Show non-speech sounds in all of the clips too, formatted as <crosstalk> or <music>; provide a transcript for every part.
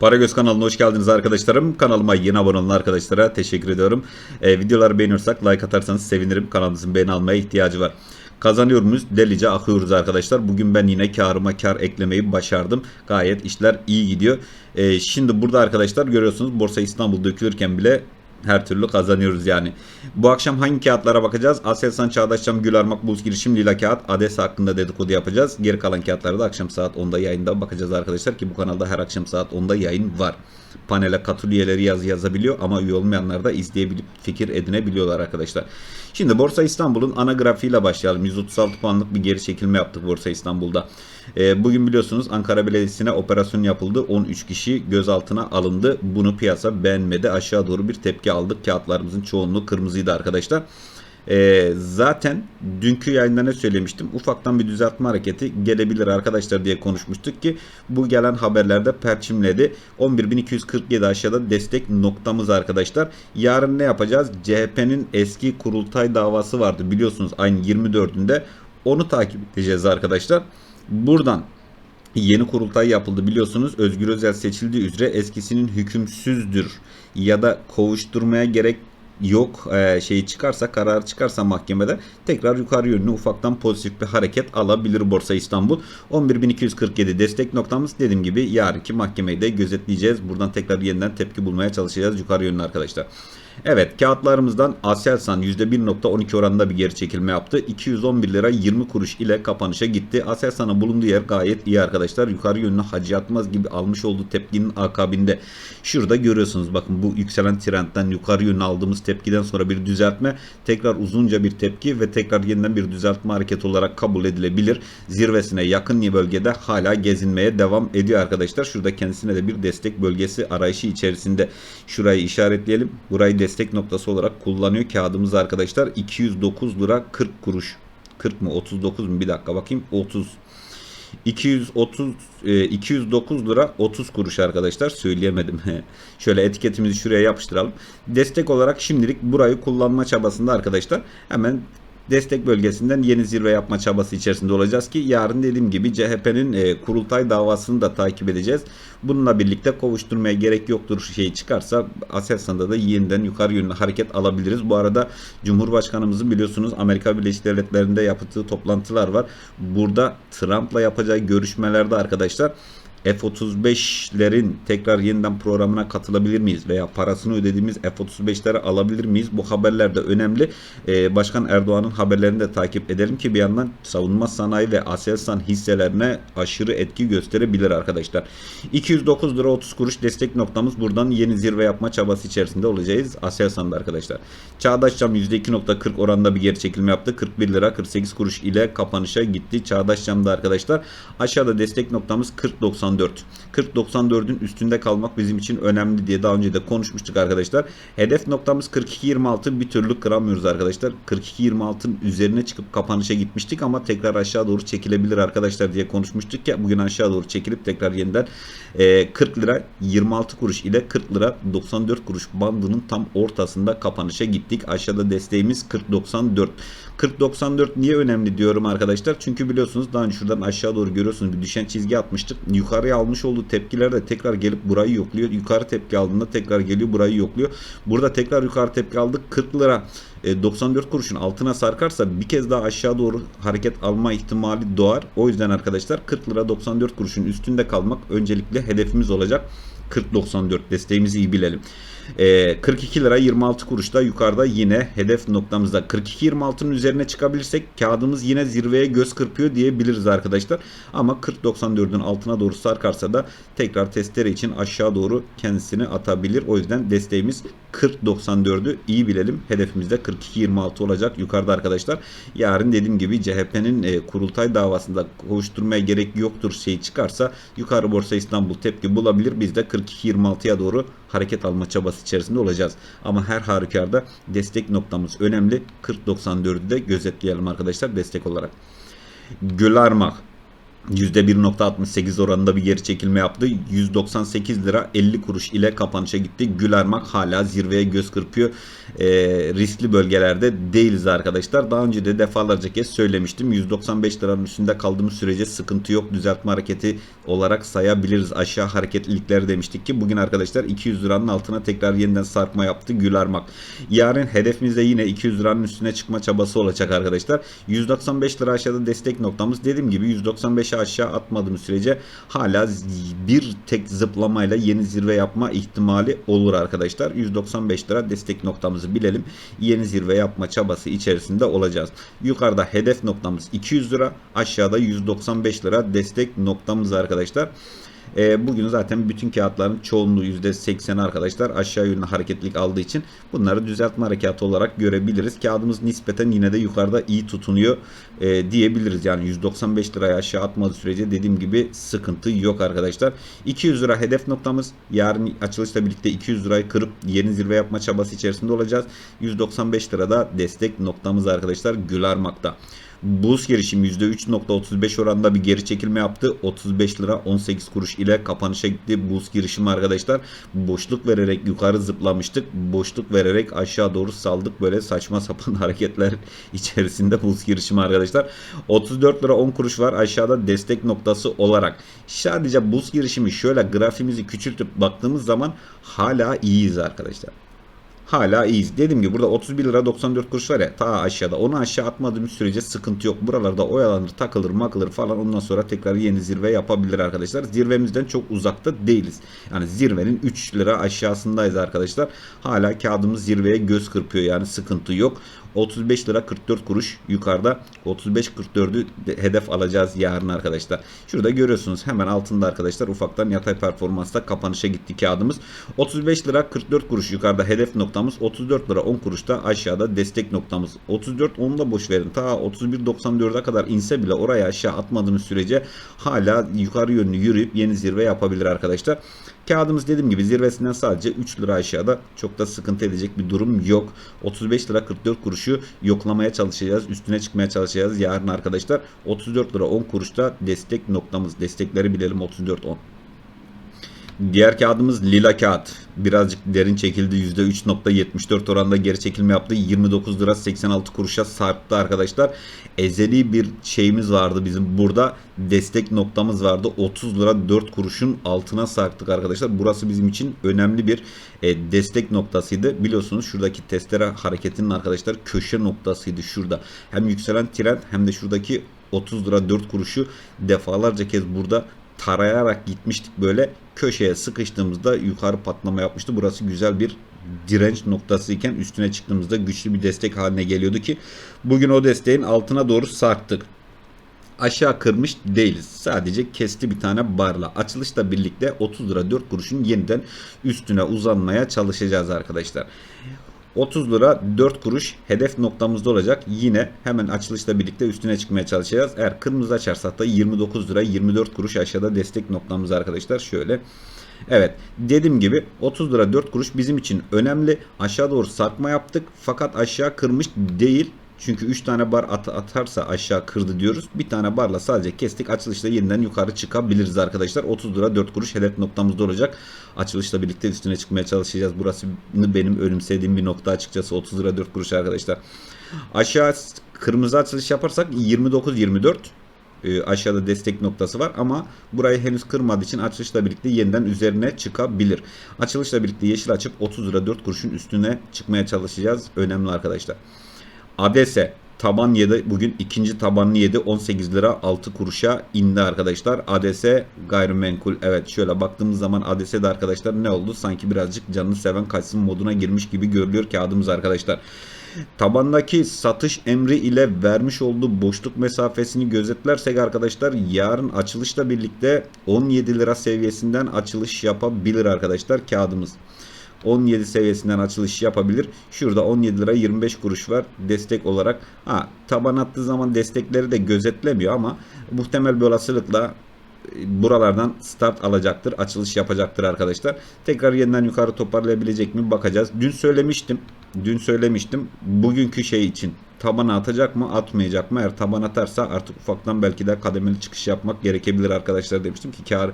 Paragöz kanalına hoş geldiniz arkadaşlarım. Kanalıma yeni abone olan arkadaşlara teşekkür ediyorum. Ee, videoları beğeniyorsak like atarsanız sevinirim. Kanalımızın beğeni almaya ihtiyacı var. Kazanıyoruz, delice akıyoruz arkadaşlar. Bugün ben yine karıma kar eklemeyi başardım. Gayet işler iyi gidiyor. Ee, şimdi burada arkadaşlar görüyorsunuz Borsa İstanbul dökülürken bile her türlü kazanıyoruz yani. Bu akşam hangi kağıtlara bakacağız? Aselsan Çağdaşçam Gül Armak Buz Girişim Lila Kağıt ADES hakkında dedikodu yapacağız. Geri kalan kağıtlara da akşam saat 10'da yayında bakacağız arkadaşlar ki bu kanalda her akşam saat 10'da yayın var. Panele katıl üyeleri yazı yazabiliyor ama üye olmayanlar da izleyebilip fikir edinebiliyorlar arkadaşlar. Şimdi Borsa İstanbul'un ana grafiğiyle başlayalım. 136 puanlık bir geri çekilme yaptık Borsa İstanbul'da. Ee, bugün biliyorsunuz Ankara Belediyesi'ne operasyon yapıldı. 13 kişi gözaltına alındı. Bunu piyasa beğenmedi. Aşağı doğru bir tepki aldık. Kağıtlarımızın çoğunluğu kırmızıydı arkadaşlar. Ee, zaten dünkü yayında ne söylemiştim? Ufaktan bir düzeltme hareketi gelebilir arkadaşlar diye konuşmuştuk ki bu gelen haberlerde perçimledi. 11.247 aşağıda destek noktamız arkadaşlar. Yarın ne yapacağız? CHP'nin eski kurultay davası vardı biliyorsunuz ayın 24'ünde. Onu takip edeceğiz arkadaşlar. Buradan Yeni kurultay yapıldı biliyorsunuz. Özgür Özel seçildiği üzere eskisinin hükümsüzdür ya da kovuşturmaya gerek yok e, şeyi çıkarsa karar çıkarsa mahkemede tekrar yukarı yönlü ufaktan pozitif bir hareket alabilir Borsa İstanbul. 11.247 destek noktamız dediğim gibi yarınki mahkemeyi de gözetleyeceğiz. Buradan tekrar yeniden tepki bulmaya çalışacağız yukarı yönlü arkadaşlar. Evet kağıtlarımızdan Aselsan %1.12 oranında bir geri çekilme yaptı. 211 lira 20 kuruş ile kapanışa gitti. Aselsan'ın bulunduğu yer gayet iyi arkadaşlar. Yukarı yönlü Hacı Yatmaz gibi almış olduğu tepkinin akabinde. Şurada görüyorsunuz bakın bu yükselen trendten yukarı yönlü aldığımız tepkiden sonra bir düzeltme. Tekrar uzunca bir tepki ve tekrar yeniden bir düzeltme hareketi olarak kabul edilebilir. Zirvesine yakın bölgede hala gezinmeye devam ediyor arkadaşlar. Şurada kendisine de bir destek bölgesi arayışı içerisinde. Şurayı işaretleyelim. Burayı destek noktası olarak kullanıyor kağıdımız arkadaşlar. 209 lira 40 kuruş. 40 mı 39 mu bir dakika bakayım 30 230 e, 209 lira 30 kuruş arkadaşlar söyleyemedim. <laughs> Şöyle etiketimizi şuraya yapıştıralım. Destek olarak şimdilik burayı kullanma çabasında arkadaşlar. Hemen destek bölgesinden yeni zirve yapma çabası içerisinde olacağız ki yarın dediğim gibi CHP'nin e, kurultay davasını da takip edeceğiz. Bununla birlikte kovuşturmaya gerek yoktur şey çıkarsa Aselsan'da da yeniden yukarı yönlü hareket alabiliriz. Bu arada Cumhurbaşkanımızın biliyorsunuz Amerika Birleşik Devletleri'nde yaptığı toplantılar var. Burada Trump'la yapacağı görüşmelerde arkadaşlar F-35'lerin tekrar yeniden programına katılabilir miyiz veya parasını ödediğimiz F-35'leri alabilir miyiz? Bu haberler de önemli. Ee, Başkan Erdoğan'ın haberlerini de takip edelim ki bir yandan savunma sanayi ve Aselsan hisselerine aşırı etki gösterebilir arkadaşlar. 209 lira 30 kuruş destek noktamız. Buradan yeni zirve yapma çabası içerisinde olacağız Aselsan'da arkadaşlar. Çağdaş Cam %2.40 oranında bir geri çekilme yaptı. 41 lira 48 kuruş ile kapanışa gitti. Çağdaş Cam'da arkadaşlar. Aşağıda destek noktamız 40.94 40.94'ün üstünde kalmak bizim için önemli diye daha önce de konuşmuştuk arkadaşlar. Hedef noktamız 42.26 bir türlü kıramıyoruz arkadaşlar. 42.26'ın üzerine çıkıp kapanışa gitmiştik ama tekrar aşağı doğru çekilebilir arkadaşlar diye konuşmuştuk ya. Bugün aşağı doğru çekilip tekrar yeniden 40 lira 26 kuruş ile 40 lira 94 kuruş bandının tam ortasında kapanışa gittik. Aşağıda desteğimiz 40.94. 40.94 niye önemli diyorum arkadaşlar? Çünkü biliyorsunuz daha önce şuradan aşağı doğru görüyorsunuz bir düşen çizgi atmıştık. Yukarıya almış olduğu tepkiler de tekrar gelip burayı yokluyor. Yukarı tepki aldığında tekrar geliyor burayı yokluyor. Burada tekrar yukarı tepki aldık. 40 lira 94 kuruşun altına sarkarsa bir kez daha aşağı doğru hareket alma ihtimali doğar. O yüzden arkadaşlar 40 lira 94 kuruşun üstünde kalmak öncelikle hedefimiz olacak. 40.94 desteğimizi iyi bilelim. E, 42 lira 26 kuruşta yukarıda yine hedef noktamızda 42.26'nın üzerine çıkabilirsek kağıdımız yine zirveye göz kırpıyor diyebiliriz arkadaşlar. Ama 40.94'ün altına doğru sarkarsa da tekrar testere için aşağı doğru kendisini atabilir. O yüzden desteğimiz 40.94'ü iyi bilelim. Hedefimizde 42.26 olacak yukarıda arkadaşlar. Yarın dediğim gibi CHP'nin e, kurultay davasında kovuşturmaya gerek yoktur şey çıkarsa yukarı Borsa İstanbul tepki bulabilir. Biz de 42.26'ya doğru hareket alma çabası içerisinde olacağız. Ama her halükarda destek noktamız önemli. 40.94'ü de gözetleyelim arkadaşlar destek olarak. Gölarmak %1.68 oranında bir geri çekilme yaptı. 198 lira 50 kuruş ile kapanışa gitti. Gülermak hala zirveye göz kırpıyor. Ee, riskli bölgelerde değiliz arkadaşlar. Daha önce de defalarca kez söylemiştim. 195 liranın üstünde kaldığımız sürece sıkıntı yok. Düzeltme hareketi olarak sayabiliriz. Aşağı hareketlilikler demiştik ki bugün arkadaşlar 200 liranın altına tekrar yeniden sarkma yaptı. Gülermak. Yarın hedefimizde yine 200 liranın üstüne çıkma çabası olacak arkadaşlar. 195 lira aşağıda destek noktamız. Dediğim gibi 195'e aşağı atmadığımız sürece hala bir tek zıplamayla yeni zirve yapma ihtimali olur arkadaşlar. 195 lira destek noktamızı bilelim. Yeni zirve yapma çabası içerisinde olacağız. Yukarıda hedef noktamız 200 lira. Aşağıda 195 lira destek noktamız arkadaşlar. E, bugün zaten bütün kağıtların çoğunluğu %80 arkadaşlar aşağı yönlü hareketlilik aldığı için bunları düzeltme harekatı olarak görebiliriz. Kağıdımız nispeten yine de yukarıda iyi tutunuyor e, diyebiliriz. Yani 195 liraya aşağı atmadığı sürece dediğim gibi sıkıntı yok arkadaşlar. 200 lira hedef noktamız. Yarın açılışla birlikte 200 lirayı kırıp yeni zirve yapma çabası içerisinde olacağız. 195 lirada destek noktamız arkadaşlar Gülarmak'ta. Buz girişim %3.35 oranında bir geri çekilme yaptı. 35 lira 18 kuruş ile kapanışa gitti. Buz girişimi arkadaşlar. Boşluk vererek yukarı zıplamıştık. Boşluk vererek aşağı doğru saldık. Böyle saçma sapan <laughs> hareketler içerisinde buz girişimi arkadaşlar. 34 lira 10 kuruş var aşağıda destek noktası olarak. Sadece buz girişimi şöyle grafimizi küçültüp baktığımız zaman hala iyiyiz arkadaşlar hala iyiyiz. Dediğim gibi burada 31 lira 94 kuruş var ya ta aşağıda. Onu aşağı atmadığımız sürece sıkıntı yok. Buralarda oyalanır, takılır, makılır falan. Ondan sonra tekrar yeni zirve yapabilir arkadaşlar. Zirvemizden çok uzakta değiliz. Yani zirvenin 3 lira aşağısındayız arkadaşlar. Hala kağıdımız zirveye göz kırpıyor. Yani sıkıntı yok. 35 lira 44 kuruş yukarıda 35-44'ü hedef alacağız yarın arkadaşlar. Şurada görüyorsunuz hemen altında arkadaşlar ufaktan yatay performansta kapanışa gitti kağıdımız. 35 lira 44 kuruş yukarıda hedef noktamız 34 lira 10 kuruşta aşağıda destek noktamız. 34 onu da boş verin ta 31.94'e kadar inse bile oraya aşağı atmadığımız sürece hala yukarı yönlü yürüyüp yeni zirve yapabilir arkadaşlar. Kağıdımız dediğim gibi zirvesinden sadece 3 lira aşağıda çok da sıkıntı edecek bir durum yok. 35 lira 44 kuruşu yoklamaya çalışacağız. Üstüne çıkmaya çalışacağız yarın arkadaşlar. 34 lira 10 kuruşta destek noktamız. Destekleri bilelim 34 10. Diğer kağıdımız lila kağıt. Birazcık derin çekildi. %3.74 oranda geri çekilme yaptı. 29 lira 86 kuruşa sarktı arkadaşlar. Ezeli bir şeyimiz vardı bizim burada. Destek noktamız vardı. 30 lira 4 kuruşun altına sarktık arkadaşlar. Burası bizim için önemli bir e, destek noktasıydı. Biliyorsunuz şuradaki testere hareketinin arkadaşlar köşe noktasıydı şurada. Hem yükselen trend hem de şuradaki 30 lira 4 kuruşu defalarca kez burada tarayarak gitmiştik böyle köşeye sıkıştığımızda yukarı patlama yapmıştı. Burası güzel bir direnç noktası iken üstüne çıktığımızda güçlü bir destek haline geliyordu ki bugün o desteğin altına doğru sarktık. Aşağı kırmış değiliz. Sadece kesti bir tane barla. Açılışla birlikte 30 lira 4 kuruşun yeniden üstüne uzanmaya çalışacağız arkadaşlar. 30 lira 4 kuruş hedef noktamızda olacak. Yine hemen açılışla birlikte üstüne çıkmaya çalışacağız. Eğer kırmızı açarsak da 29 lira 24 kuruş aşağıda destek noktamız arkadaşlar. Şöyle. Evet dediğim gibi 30 lira 4 kuruş bizim için önemli. Aşağı doğru sarkma yaptık. Fakat aşağı kırmış değil. Çünkü 3 tane bar at atarsa aşağı kırdı diyoruz. Bir tane barla sadece kestik. Açılışta yeniden yukarı çıkabiliriz arkadaşlar. 30 lira 4 kuruş hedef noktamızda olacak. Açılışla birlikte üstüne çıkmaya çalışacağız. Burası benim ölümsediğim bir nokta açıkçası. 30 lira 4 kuruş arkadaşlar. Aşağı kırmızı açılış yaparsak 29-24 e, aşağıda destek noktası var ama burayı henüz kırmadığı için açılışla birlikte yeniden üzerine çıkabilir. Açılışla birlikte yeşil açıp 30 lira 4 kuruşun üstüne çıkmaya çalışacağız. Önemli arkadaşlar. Adese taban yedi. Bugün ikinci tabanını yedi. 18 lira 6 kuruşa indi arkadaşlar. ADS gayrimenkul. Evet şöyle baktığımız zaman ADS'de arkadaşlar ne oldu? Sanki birazcık canını seven kaçsın moduna girmiş gibi görülüyor kağıdımız arkadaşlar. Tabandaki satış emri ile vermiş olduğu boşluk mesafesini gözetlersek arkadaşlar yarın açılışla birlikte 17 lira seviyesinden açılış yapabilir arkadaşlar kağıdımız. 17 seviyesinden açılış yapabilir. Şurada 17 lira 25 kuruş var destek olarak. Ha taban attığı zaman destekleri de gözetlemiyor ama muhtemel bir olasılıkla buralardan start alacaktır. Açılış yapacaktır arkadaşlar. Tekrar yeniden yukarı toparlayabilecek mi bakacağız. Dün söylemiştim. Dün söylemiştim. Bugünkü şey için tabana atacak mı atmayacak mı? Eğer taban atarsa artık ufaktan belki de kademeli çıkış yapmak gerekebilir arkadaşlar demiştim ki karı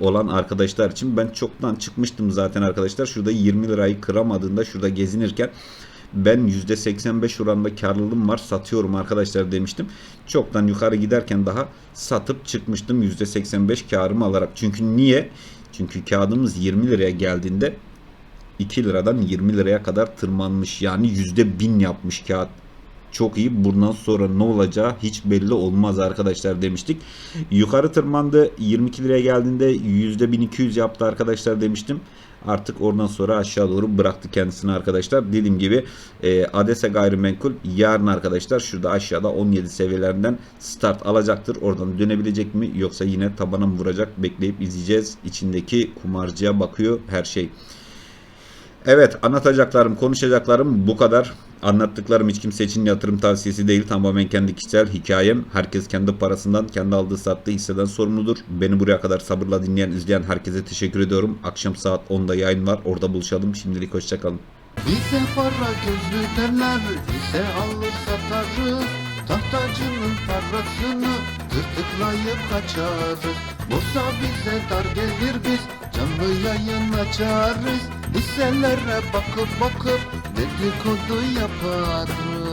olan arkadaşlar için. Ben çoktan çıkmıştım zaten arkadaşlar. Şurada 20 lirayı kıramadığında şurada gezinirken ben %85 oranında karlılığım var satıyorum arkadaşlar demiştim. Çoktan yukarı giderken daha satıp çıkmıştım %85 karımı alarak. Çünkü niye? Çünkü kağıdımız 20 liraya geldiğinde 2 liradan 20 liraya kadar tırmanmış. Yani %1000 yapmış kağıt. Çok iyi. Bundan sonra ne olacağı hiç belli olmaz arkadaşlar demiştik. Yukarı tırmandı. 22 liraya geldiğinde %1200 yaptı arkadaşlar demiştim. Artık oradan sonra aşağı doğru bıraktı kendisini arkadaşlar. Dediğim gibi e, Adese gayrimenkul yarın arkadaşlar şurada aşağıda 17 seviyelerinden start alacaktır. Oradan dönebilecek mi yoksa yine tabana mı vuracak bekleyip izleyeceğiz. İçindeki kumarcıya bakıyor her şey. Evet anlatacaklarım, konuşacaklarım bu kadar. Anlattıklarım hiç kimse için yatırım tavsiyesi değil. Tamamen kendi kişisel hikayem. Herkes kendi parasından, kendi aldığı sattığı hisseden sorumludur. Beni buraya kadar sabırla dinleyen, izleyen herkese teşekkür ediyorum. Akşam saat 10'da yayın var. Orada buluşalım. Şimdilik hoşçakalın. Bize para gözlü derler, bize alır satarız. Tahtacının parasını tırtıklayıp kaçarız. Borsa bize dar gelir biz canlı yayın açarız. Hisselere bakıp bakıp dedikodu yaparız.